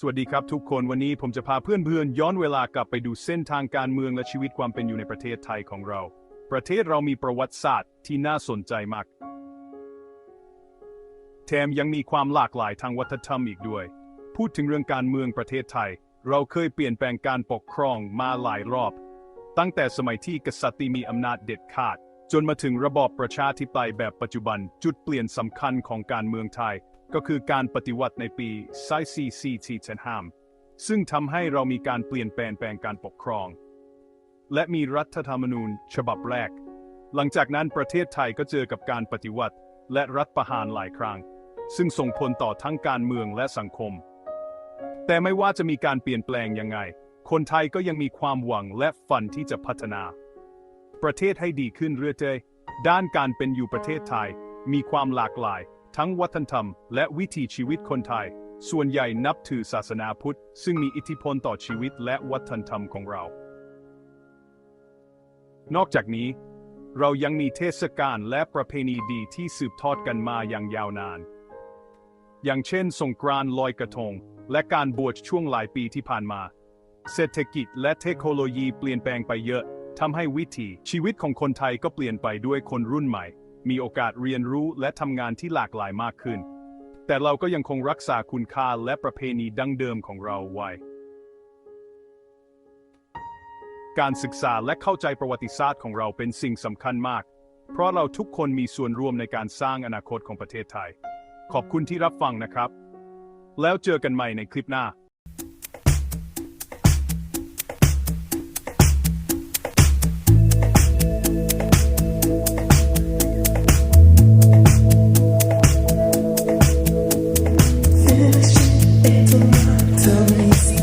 สวัสดีครับทุกคนวันนี้ผมจะพาเพื่อนๆย้อนเวลากลับไปดูเส้นทางการเมืองและชีวิตความเป็นอยู่ในประเทศไทยของเรา ประเทศเรามีประวัติศาสตร์ที่น่าสนใจมาก แถมยังมีความหลากหลายทางวัฒนธรรมอีกด้วย พูดถึงเรื่องการเมืองประเทศไทย เราเคยเปลี่ยนแปลงการปกครองมาหลายรอบ ตั้งแต่สมัยที่กษัตริย์มีอำนาจเด็ดขาด จนมาถึงระบอบประชาธิปไตยแบบปัจจุบัน จุดเปลี่ยนสำคัญของการเมืองไทย ก็คือการปฏิวัติในปีไซซีซีทีเชนฮามซึ่งทำให้เรามีการเปลี่ยนแปลงแปลงการปกครอง และมีรัฐธรรมนูญฉบับแรก หลังจากนั้นประเทศไทยก็เจอกับการปฏิวัติและรัฐประหารหลายครั้ง ซึ่งส่งผลต่อทั้งการเมืองและสังคม แต่ไม่ว่าจะมีการเปลี่ยนแปลงยังไง คนไทยก็ยังมีความหวังและฝันที่จะพัฒนา ประเทศให้ดีขึ้นเรื่อยๆด้านการเป็นอยู่ประเทศไทย มีความหลากหลาย ทั้งวัฒนธรรม และวิถีชีวิตคนไทย ส่วนใหญ่นับถือศาสนาพุทธ ซึ่งมีอิทธิพลต่อชีวิตและวัฒนธรรมของเรา นอกจากนี้ เรายังมีเทศกาลและประเพณีดีที่สืบทอดกันมาอย่างยาวนาน อย่างเช่น สงกรานต์ลอยกระทง และการบวชช่วงหลายปีที่ผ่านมา เศรษฐกิจและเทคโนโลยีเปลี่ยนแปลงไปเยอะทำให้วิถีชีวิตของคนไทยก็เปลี่ยนไปด้วยคนรุ่นใหม่ มีโอกาสเรียนรู้และทำงานที่หลากหลายมากขึ้น แต่เราก็ยังคงรักษาคุณค่าและประเพณีดั้งเดิมของเราไว้ การศึกษาและเข้าใจประวัติศาสตร์ของเราเป็นสิ่งสำคัญมาก เพราะเราทุกคนมีส่วนร่วมในการสร้างอนาคตของประเทศไทย ขอบคุณที่รับฟังนะครับ แล้วเจอกันใหม่ในคลิปหน้า Tell me